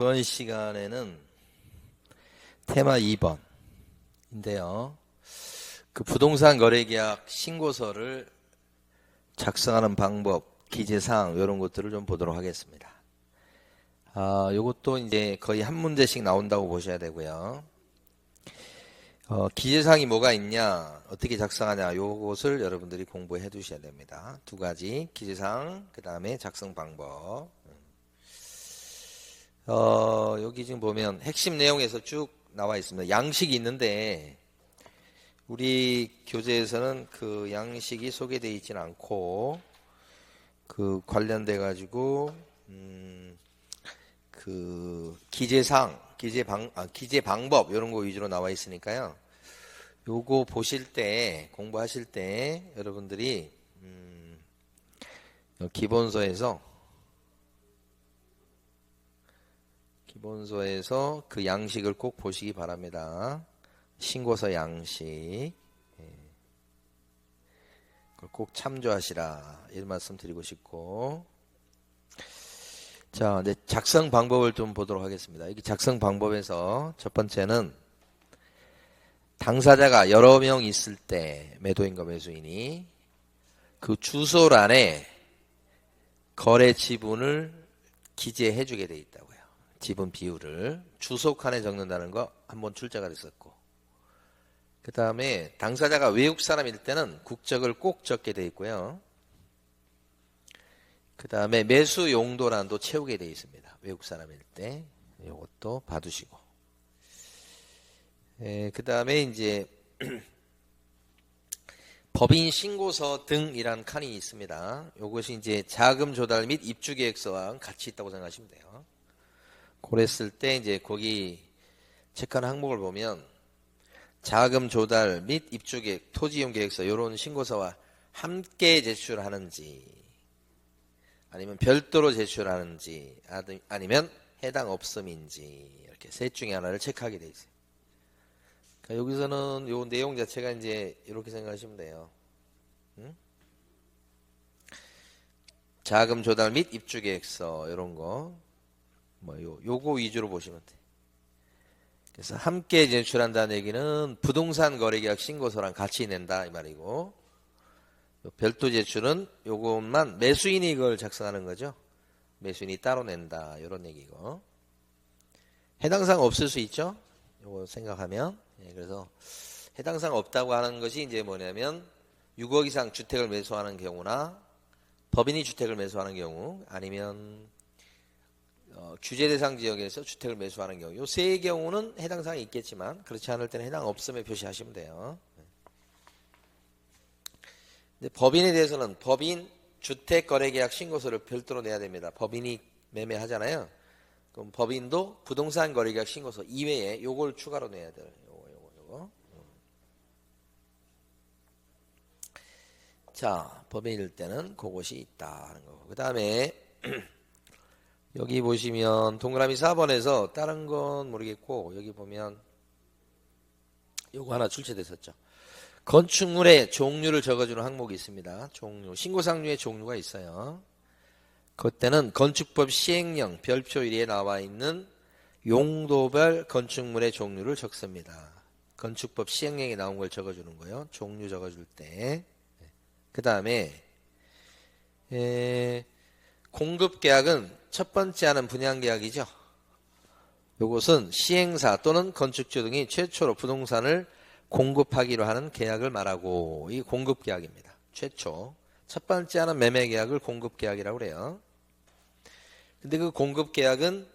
이번 시간에는 테마 2번인데요. 그 부동산 거래계약 신고서를 작성하는 방법, 기재사항 이런 것들을 좀 보도록 하겠습니다. 아, 요것도 이제 거의 한 문제씩 나온다고 보셔야 되고요. 어, 기재사항이 뭐가 있냐, 어떻게 작성하냐, 요것을 여러분들이 공부해 두셔야 됩니다. 두 가지, 기재사항, 그 다음에 작성 방법. 어, 여기 지금 보면 핵심 내용에서 쭉 나와 있습니다. 양식이 있는데, 우리 교재에서는 그 양식이 소개되어 있지는 않고, 그 관련돼 가지고, 음, 그 기재상, 기재 방, 아, 기재 방법 이런 거 위주로 나와 있으니까요. 요거 보실 때 공부하실 때 여러분들이 음, 기본서에서 기본서에서 그 양식을 꼭 보시기 바랍니다. 신고서 양식 예. 꼭 참조하시라 이런 말씀 드리고 싶고 자, 이제 작성 방법을 좀 보도록 하겠습니다. 이 작성 방법에서 첫 번째는 당사자가 여러 명 있을 때 매도인과 매수인이 그 주소란에 거래 지분을 기재해 주게 돼 있다고요. 지분 비율을 주소 칸에 적는다는 거 한 번 출제가 됐었고 그 다음에 당사자가 외국 사람일 때는 국적을 꼭 적게 돼 있고요. 그 다음에 매수 용도란도 채우게 되어 있습니다. 외국 사람일 때 이것도 봐두시고 그 다음에 이제 법인 신고서 등이란 칸이 있습니다. 이것이 이제 자금 조달 및 입주 계획서와 같이 있다고 생각하시면 돼요. 그랬을 때 이제 거기 체크한 항목을 보면 자금 조달 및 입주 계획, 토지 이용 계획서 이런 신고서와 함께 제출하는지 아니면 별도로 제출하는지 아니면 해당 없음인지 이렇게 셋 중에 하나를 체크하게 돼 있어요. 그러니까 여기서는 요 내용 자체가 이제 이렇게 생각하시면 돼요. 응? 자금 조달 및 입주 계획서 이런 거. 뭐 요, 요거 위주로 보시면 돼. 그래서 함께 제출한다는 얘기는 부동산 거래계약 신고서랑 같이 낸다 이 말이고 별도 제출은 요것만 매수인이 이걸 작성하는 거죠. 매수인이 따로 낸다 이런 얘기고 해당 사항 없을 수 있죠. 요거 생각하면 예, 그래서 해당 사항 없다고 하는 것이 이제 뭐냐면 6억 이상 주택을 매수하는 경우나 법인이 주택을 매수하는 경우 아니면 어, 규제 대상 지역에서 주택을 매수하는 경우 요세 경우는 해당 사항이 있겠지만 그렇지 않을 때는 해당 없음에 표시하시면 돼요. 근데 법인에 대해서는 법인 주택거래계약 신고서를 별도로 내야 됩니다. 법인이 매매하잖아요. 그럼 법인도 부동산 거래계약 신고서 이외에 요걸 추가로 내야 돼요. 요거 요거 요거. 자, 법인일 때는 그것이 있다는 거고. 그다음에 여기 보시면 동그라미 4번에서 다른 건 모르겠고 여기 보면 요거 하나 출제됐었죠. 건축물의 종류를 적어주는 항목이 있습니다. 종류, 신고상류의 종류가 있어요. 그때는 건축법 시행령 별표 1에 나와 있는 용도별 건축물의 종류를 적습니다. 건축법 시행령에 나온 걸 적어주는 거예요. 종류 적어줄 때. 그 다음에 공급 계약은 첫 번째 하는 분양 계약이죠. 이것은 시행사 또는 건축주 등이 최초로 부동산을 공급하기로 하는 계약을 말하고 이 공급 계약입니다. 최초 첫 번째 하는 매매 계약을 공급 계약이라고 그래요. 근데 그 공급 계약은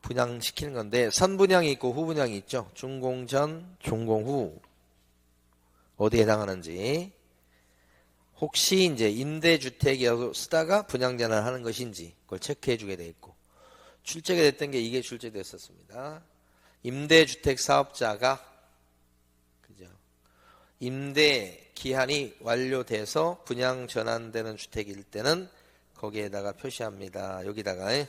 분양시키는 건데 선분양이 있고 후분양이 있죠. 준공 전, 준공 후 어디에 해당하는지 혹시 이제 임대주택이라고 쓰다가 분양전환 하는 것인지 그걸 체크해 주게 돼 있고 출제가 됐던 게 이게 출제됐었습니다. 임대주택 사업자가 임대 기한이 완료돼서 분양 전환되는 주택일 때는 거기에다가 표시합니다. 여기다가 예.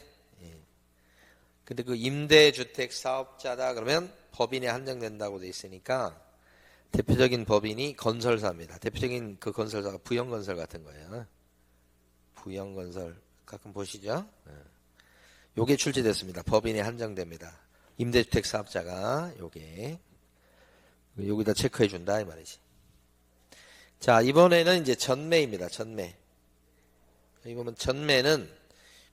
근데 그 임대주택 사업자다 그러면 법인에 한정된다고 돼 있으니까 대표적인 법인이 건설사입니다. 대표적인 그 건설사가 부영건설 같은 거예요. 부영건설 가끔 보시죠. 예. 요게 출제됐습니다. 법인에 한정됩니다. 임대주택 사업자가 요게 여기다 체크해 준다 이 말이지. 자 이번에는 이제 전매입니다. 전매. 보면 전매는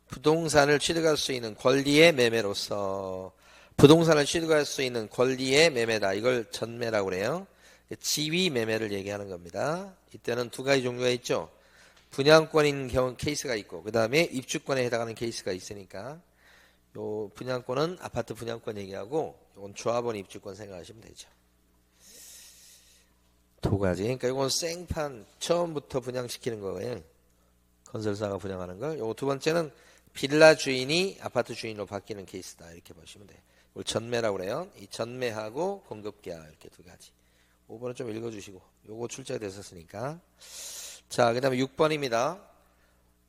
부동산을 취득할 수 있는 권리의 매매로서 부동산을 취득할 수 있는 권리의 매매다. 이걸 전매라고 그래요. 지위 매매를 얘기하는 겁니다. 이때는 두 가지 종류가 있죠. 분양권인 경우 케이스가 있고 그 다음에 입주권에 해당하는 케이스가 있으니까 요 분양권은 아파트 분양권 얘기하고 이건 조합원 입주권 생각하시면 되죠. 두 가지. 그러니까 이건 생판 처음부터 분양시키는 거예요. 건설사가 분양하는 걸. 요거 두 번째는 빌라 주인이 아파트 주인으로 바뀌는 케이스다. 이렇게 보시면 돼요. 이걸 전매라고 그래요. 이 전매하고 공급계약 이렇게 두 가지. 5번은 좀 읽어주시고 요거 출제가 됐었으니까 자, 그 다음에 6번입니다.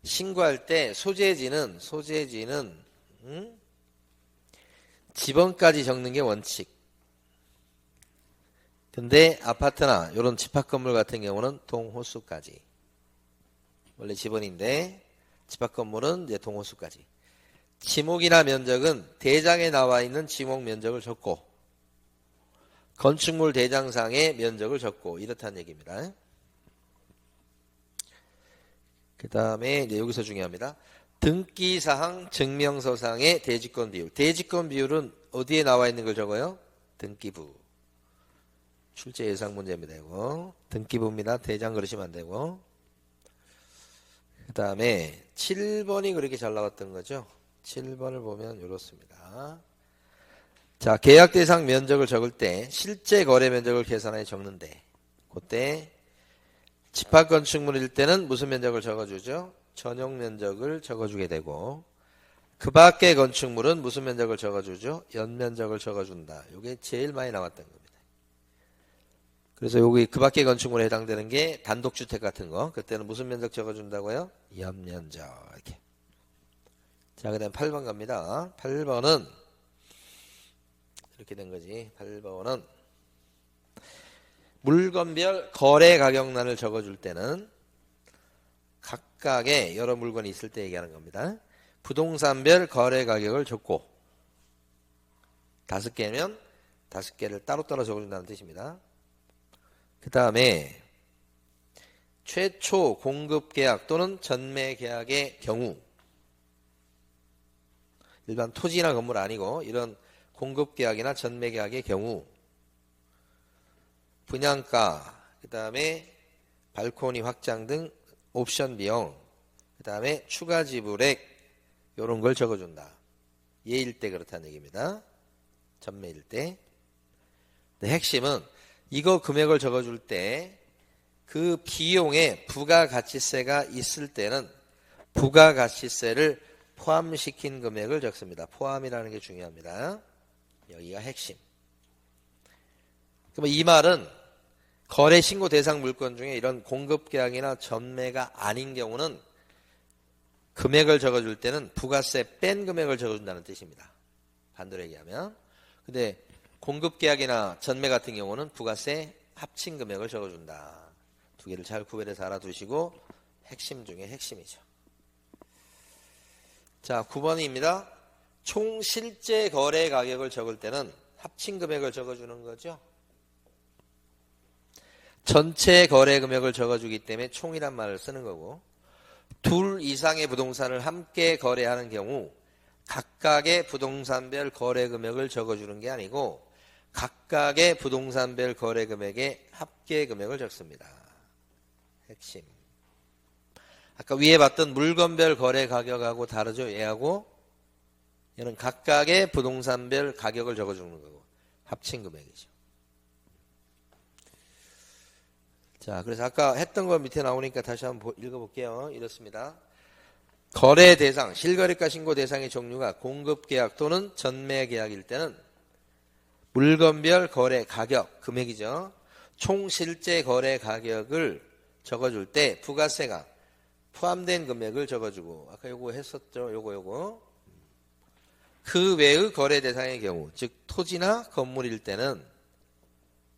신고할 때 소재지는, 소재지는, 음? 지번까지 적는 게 원칙. 근데 아파트나 이런 집합 건물 같은 경우는 동호수까지. 원래 지번인데 집합 건물은 이제 동호수까지. 지목이나 면적은 대장에 나와 있는 지목 면적을 적고 건축물 대장상의 면적을 적고 이렇다는 얘기입니다. 그 다음에 이제 여기서 중요합니다. 등기사항 증명서상의 대지권 비율. 대지권 비율은 어디에 나와 있는 걸 적어요? 등기부. 출제 예상 문제입니다. 이거. 등기부입니다. 대장 그러시면 안 되고. 그 다음에 7번이 그렇게 잘 나왔던 거죠. 7번을 보면 이렇습니다. 자, 계약 대상 면적을 적을 때 실제 거래 면적을 계산해 적는데 그때 집합 건축물일 때는 무슨 면적을 적어주죠? 전용 면적을 적어주게 되고 그 밖의 건축물은 무슨 면적을 적어주죠? 연면적을 적어준다. 이게 제일 많이 나왔던 겁니다. 그래서 여기 그 밖의 건축물에 해당되는 게 단독주택 같은 거 그때는 무슨 면적 적어준다고요? 연면적 이렇게. 자, 그 다음 8번 갑니다. 8번은 이렇게 된 거지. 8번은 물건별 거래 가격란을 적어줄 때는 각각의 여러 물건이 있을 때 얘기하는 겁니다. 부동산별 거래 가격을 적고 다섯 개면 다섯 개를 따로따로 적어준다는 뜻입니다. 그 다음에 최초 공급 계약 또는 전매 계약의 경우 일반 토지나 건물 아니고 이런 공급 계약이나 전매 계약의 경우 분양가, 그 다음에 발코니 확장 등 옵션 비용, 그 다음에 추가 지불액 이런 걸 적어준다. 예일 때 그렇다는 얘기입니다. 전매일 때. 네, 핵심은 이거 금액을 적어줄 때 그 비용에 부가가치세가 있을 때는 부가가치세를 포함시킨 금액을 적습니다. 포함이라는 게 중요합니다. 여기가 핵심. 그러면 이 말은 거래 신고 대상 물건 중에 이런 공급 계약이나 전매가 아닌 경우는 금액을 적어줄 때는 부가세 뺀 금액을 적어준다는 뜻입니다. 반대로 얘기하면. 근데 공급 계약이나 전매 같은 경우는 부가세 합친 금액을 적어준다. 두 개를 잘 구별해서 알아두시고 핵심 중에 핵심이죠. 자, 9번입니다. 총 실제 거래 가격을 적을 때는 합친 금액을 적어주는 거죠. 전체 거래 금액을 적어주기 때문에 총이란 말을 쓰는 거고 둘 이상의 부동산을 함께 거래하는 경우 각각의 부동산별 거래 금액을 적어주는 게 아니고 각각의 부동산별 거래 금액의 합계 금액을 적습니다. 핵심. 아까 위에 봤던 물건별 거래 가격하고 다르죠? 얘하고 얘는 각각의 부동산별 가격을 적어주는 거고 합친 금액이죠. 자, 그래서 아까 했던 거 밑에 나오니까 다시 한번 읽어볼게요. 이렇습니다. 거래 대상, 실거래가 신고 대상의 종류가 공급 계약 또는 전매 계약일 때는 물건별 거래 가격, 금액이죠. 총 실제 거래 가격을 적어줄 때 부가세가 포함된 금액을 적어주고 아까 요거 했었죠. 요거 요거 그 외의 거래 대상의 경우 즉 토지나 건물일 때는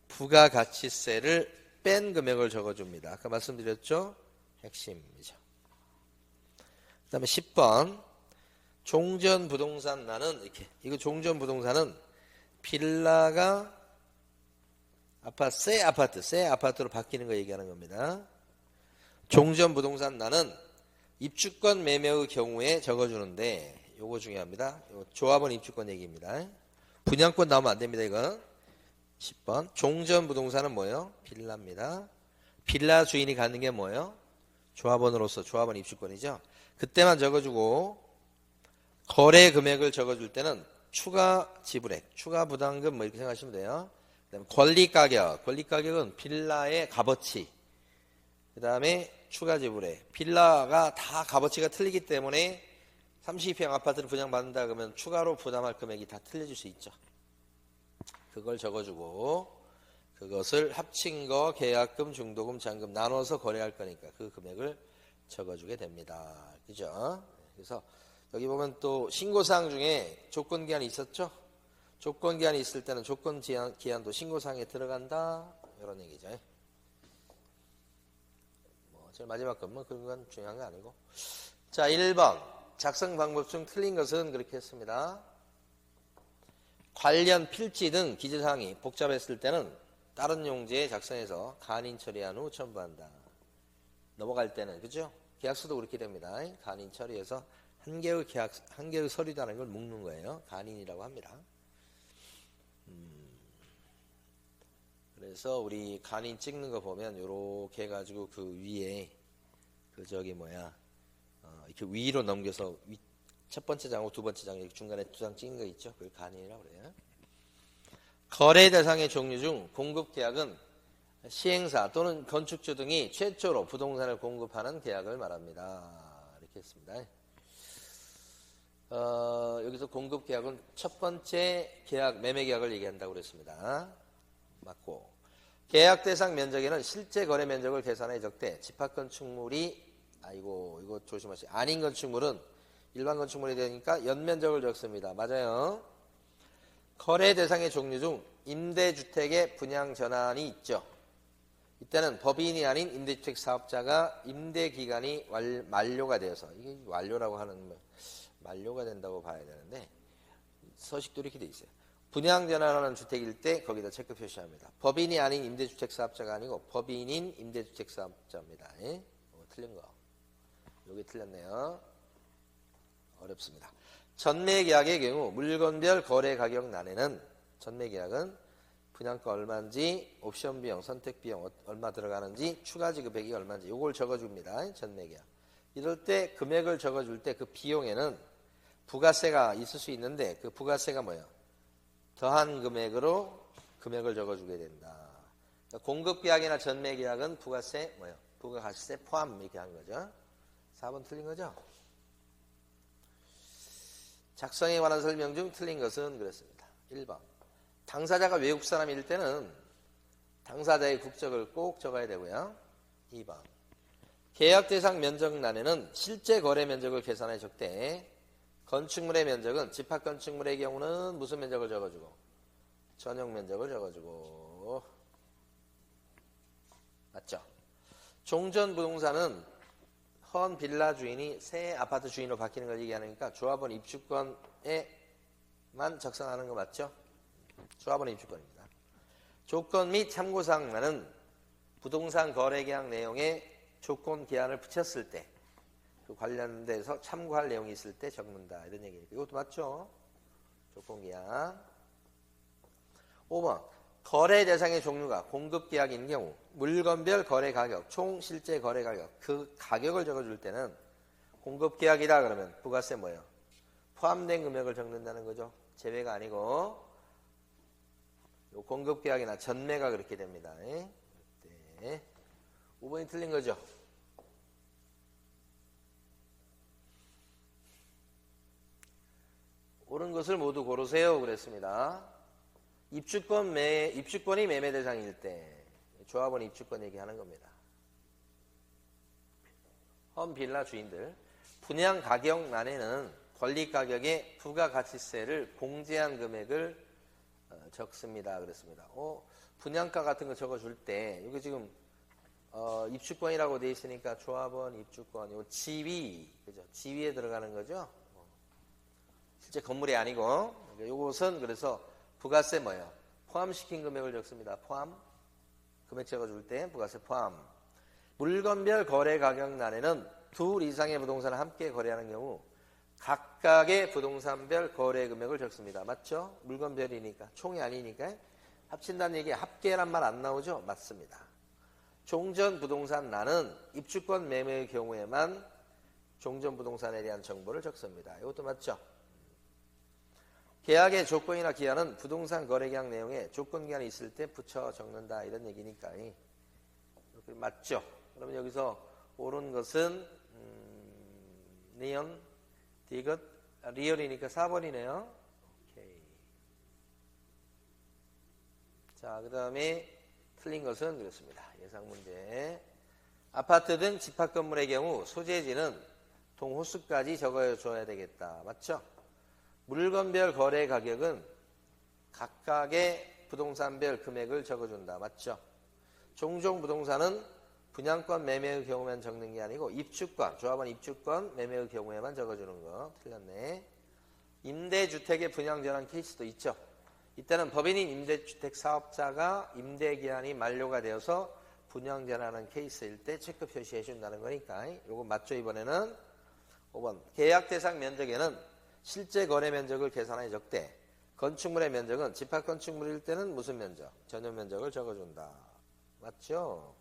부가가치세를 뺀 금액을 적어줍니다. 아까 말씀드렸죠? 핵심이죠. 그 다음에 10번 종전 부동산 나는 이렇게 이거 종전 부동산은 빌라가 아파트 새 아파트 새 아파트로 바뀌는 거 얘기하는 겁니다. 종전 부동산 나는 입주권 매매의 경우에 적어주는데 요거 중요합니다. 요 조합원 입주권 얘기입니다. 분양권 나오면 안 됩니다. 이거 10번 종전 부동산은 뭐예요? 빌라입니다. 빌라 주인이 갖는 게 뭐예요? 조합원으로서 조합원 입주권이죠. 그때만 적어주고 거래 금액을 적어줄 때는 추가 지불액, 추가 부담금 뭐 이렇게 생각하시면 돼요. 그다음에 권리 가격, 권리 가격은 빌라의 값어치. 그다음에 추가 지불액. 빌라가 다 값어치가 틀리기 때문에 32평 아파트를 분양받는다 그러면 추가로 부담할 금액이 다 틀려질 수 있죠. 그걸 적어주고 그것을 합친 거 계약금, 중도금, 잔금 나눠서 거래할 거니까 그 금액을 적어주게 됩니다. 그죠? 그래서 여기 보면 또 신고사항 중에 조건 기한이 있었죠? 조건 기한이 있을 때는 조건 기한, 기한도 신고사항에 들어간다. 이런 얘기죠. 뭐, 제일 마지막 건뭐 그런 건 중요한 거 아니고. 자, 1번. 작성 방법 중 틀린 것은 그렇게 했습니다. 관련 필지 등 기재사항이 복잡했을 때는 다른 용지에 작성해서 간인 처리한 후 첨부한다. 넘어갈 때는 그죠? 계약서도 그렇게 됩니다. 간인 처리해서 한 개의 계약 한 개의 서류라는 걸 묶는 거예요. 간인이라고 합니다. 음, 그래서 우리 간인 찍는 거 보면 요렇게 해가지고 그 위에 그 저기 뭐야 어, 이렇게 위로 넘겨서 위, 첫 번째 장하고 두 번째 장 중간에 두 장 찍는 거 있죠? 그걸 간인이라고 그래요. 거래 대상의 종류 중 공급 계약은 시행사 또는 건축주 등이 최초로 부동산을 공급하는 계약을 말합니다. 이렇게 했습니다. 어, 여기서 공급 계약은 첫 번째 계약 매매 계약을 얘기한다고 그랬습니다. 맞고 계약 대상 면적에는 실제 거래 면적을 계산해 적대 집합 건축물이 아이고 이거 조심하세요. 아닌 건축물은 일반 건축물이 되니까 연면적을 적습니다. 맞아요. 거래 대상의 종류 중 임대주택의 분양 전환이 있죠. 이때는 법인이 아닌 임대주택 사업자가 임대 기간이 만료가 되어서 이게 완료라고 하는 뭐 만료가 된다고 봐야 되는데 서식도 이렇게 돼 있어요. 분양 전환하는 주택일 때 거기다 체크 표시합니다. 법인이 아닌 임대주택 사업자가 아니고 법인인 임대주택 사업자입니다. 예? 어, 틀린 거. 여기 틀렸네요. 어렵습니다. 전매계약의 경우 물건별 거래 가격 난에는 전매계약은 분양가 얼마인지 옵션 비용, 선택 비용 어, 얼마 들어가는지 추가 지급액이 얼마인지 요걸 적어줍니다. 전매계약. 이럴 때 금액을 적어줄 때 그 비용에는 부가세가 있을 수 있는데 그 부가세가 뭐예요? 더한 금액으로 금액을 적어주게 된다. 그러니까 공급계약이나 전매계약은 부가세 뭐예요? 부가가세 포함 이렇게 한 거죠. 4번 틀린 거죠? 작성에 관한 설명 중 틀린 것은 그렇습니다. 1번. 당사자가 외국 사람일 때는 당사자의 국적을 꼭 적어야 되고요. 2번. 계약 대상 면적란에는 실제 거래 면적을 계산해 적대 건축물의 면적은 집합 건축물의 경우는 무슨 면적을 적어주고 전용 면적을 적어주고 맞죠? 종전 부동산은 헌 빌라 주인이 새 아파트 주인으로 바뀌는 걸 얘기하니까 조합원 입주권에만 적성하는 거 맞죠? 조합원 입주권입니다. 조건 및 참고사항만은 부동산 거래 계약 내용에 조건 기한을 붙였을 때 그 관련돼서 참고할 내용이 있을 때 적는다 이런 얘기니까 이것도 맞죠? 조건 기한 5번 거래 대상의 종류가 공급 계약인 경우 물건별 거래 가격, 총 실제 거래 가격 그 가격을 적어줄 때는 공급 계약이다 그러면 부가세 뭐예요? 포함된 금액을 적는다는 거죠. 제외가 아니고 공급 계약이나 전매가 그렇게 됩니다. 네. 5번이 틀린 거죠. 옳은 것을 모두 고르세요. 그랬습니다. 입주권 매, 입주권이 매매 대상일 때 조합원 입주권 얘기하는 겁니다. 험 빌라 주인들 분양 가격란에는 권리 가격의 부가가치세를 공제한 금액을 어, 적습니다. 그랬습니다. 어, 분양가 같은 거 적어줄 때 여기 지금 어, 입주권이라고 돼 있으니까 조합원 입주권 요 지위 그죠? 지위에 들어가는 거죠. 실제 건물이 아니고 이것은 그래서 부가세 뭐예요? 포함시킨 금액을 적습니다. 포함 금액 적어줄 때 부가세 포함. 물건별 거래 가격란에는 둘 이상의 부동산을 함께 거래하는 경우 각각의 부동산별 거래 금액을 적습니다. 맞죠? 물건별이니까 총이 아니니까 합친다는 얘기 합계란 말 안 나오죠? 맞습니다. 종전 부동산 난은 입주권 매매의 경우에만 종전 부동산에 대한 정보를 적습니다. 이것도 맞죠? 계약의 조건이나 기한은 부동산 거래 계약 내용에 조건 기한이 있을 때 붙여 적는다 이런 얘기니까 이렇게 맞죠? 그러면 여기서 옳은 것은 음, 니언, 디귿, 아, 리얼이니까 4번이네요. 오케이. 자, 그 다음에 틀린 것은 그렇습니다. 예상 문제. 아파트 등 집합 건물의 경우 소재지는 동호수까지 적어줘야 되겠다. 맞죠? 물건별 거래 가격은 각각의 부동산별 금액을 적어준다. 맞죠? 종종 부동산은 분양권 매매의 경우만 적는 게 아니고 입주권, 조합원 입주권 매매의 경우에만 적어주는 거 틀렸네. 임대주택의 분양 전환 케이스도 있죠. 이때는 법인인 임대주택 사업자가 임대기한이 만료가 되어서 분양 전환하는 케이스일 때 체크 표시해 준다는 거니까 이거 맞죠 이번에는 5번 계약 대상 면적에는 실제 거래 면적을 계산하여 적대 건축물의 면적은 집합 건축물일 때는 무슨 면적? 전용 면적을 적어준다. 맞죠?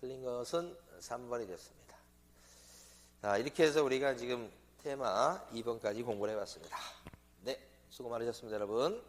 틀린 것은 3번이 됐습니다. 자, 이렇게 해서 우리가 지금 테마 2번까지 공부를 해봤습니다. 네, 수고 많으셨습니다, 여러분.